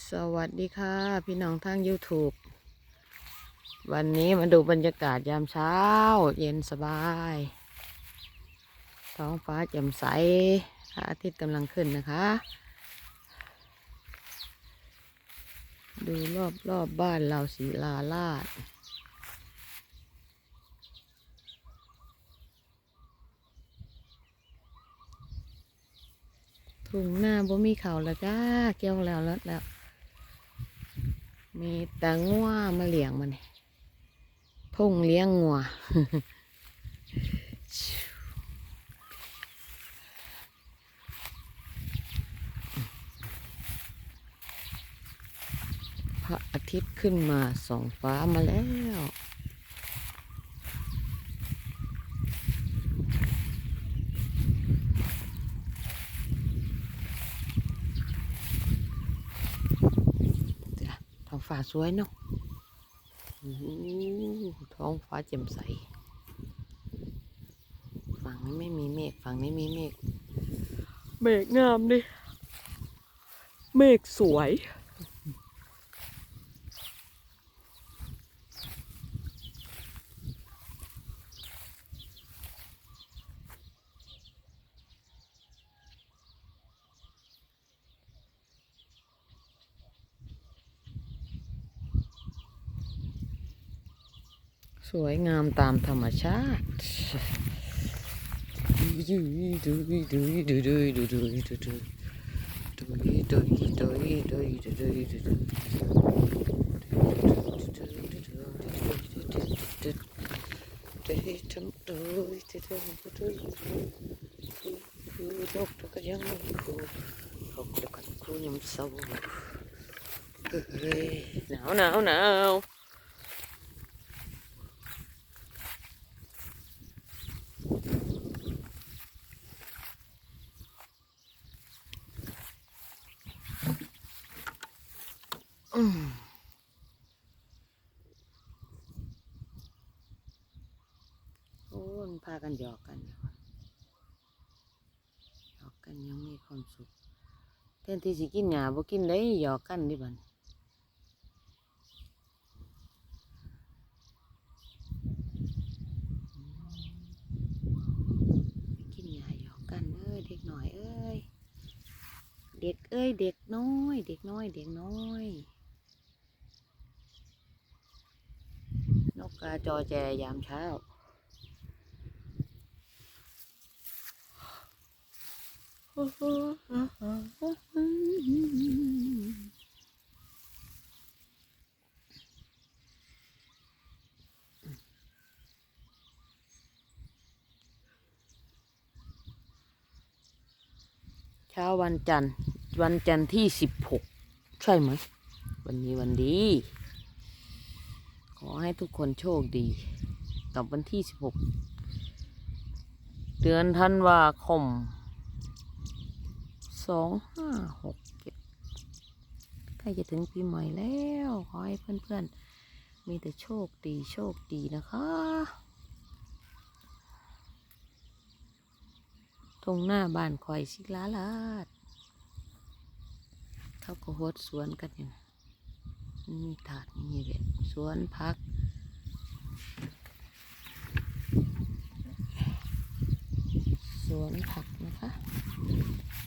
สวัสดีค่ะ พี่น้องทาง YouTube วันนี้มาดูบรรยากาศยามเช้า เย็นสบาย ท้องฟ้าแจ่มใสพระอาทิตย์กำลังขึ้นนะคะ ดูรอบรอบบ้านเราสีลาลาดถุงหน้าบ่มีเขาแล้วจ้าเกี่ยวแล้วแล้วแล้ว มีแต่งัวมาเลี้ยงมันทุ่งเลี้ยงงัวพระอาทิตย์ขึ้นมาส่องฟ้ามาแล้ว เดี๋ยวนะท้อง ฟ้าสวยเนาะท้องฟ้าแจ่มใส ฝั่งนี้ไม่มีเมฆ ฝั่งนี้มีเมฆ เมฆงามดิ เมฆสวย สวยงามตามธรรมชาติดูดูดูดูดูดูดูดูดูดูดูดูดูดูนกตัวก็ยังไม่คูเขาจะกันคูยำเศร้าเฮ้ยหนาวหนาวหนาว โอ้มันพากันหยอกกันหยอกกันยังมีความสุขแทนที่สิกินหญ้าบ่กินได้หยอกกันดิบันกินหญ้าหยอกกันเอ้ยเด็กหน่อยเอ้ย เด็กเอ้ย เด็กน้อย เด็กน้อย เด็กน้อย นกกาจอแจยามเช้า เช้าวันจันทร์ วันจันทร์ที่สิบหกใช่ไหม วันนี้วันดี ให้ทุกคนโชคดี กับวันที่สิบหกเดือนธันวาคมสองห้าหกเจ็ดใกล้จะถึงปีใหม่แล้ว ขอให้เพื่อนๆ มีแต่โชคดีโชคดีนะคะตรงหน้าบ้านคอยสิลาลาดเขาก็โฮดสวนกันอยู่ มีถาดมีเบ็ดสวนพัก สวนผักนะคะ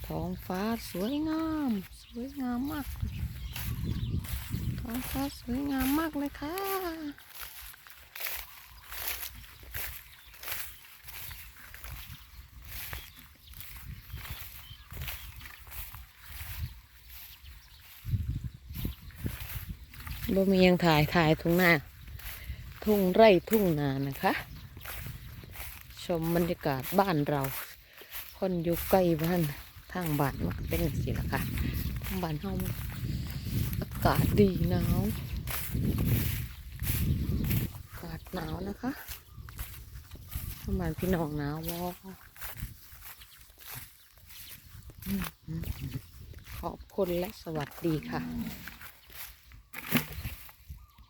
ท้องฟ้าสวยงาม สวยงามมาก ท้องฟ้าสวยงามมากเลยค่ะ บ่มียังถ่ายถ่ายทุ่งนาทุ่งไร่ทุ่งนานะคะ ชมบรรยากาศบ้านเรา คนอยู่ใกล้บ้านทางบ้านมันก็เป็นสิละค่ะทางบ้านเฮามันอากาศดีหนาวอากาศหนาวนะคะทางบ้านพี่น้องหนาววอขอบคุณและสวัสดีค่ะ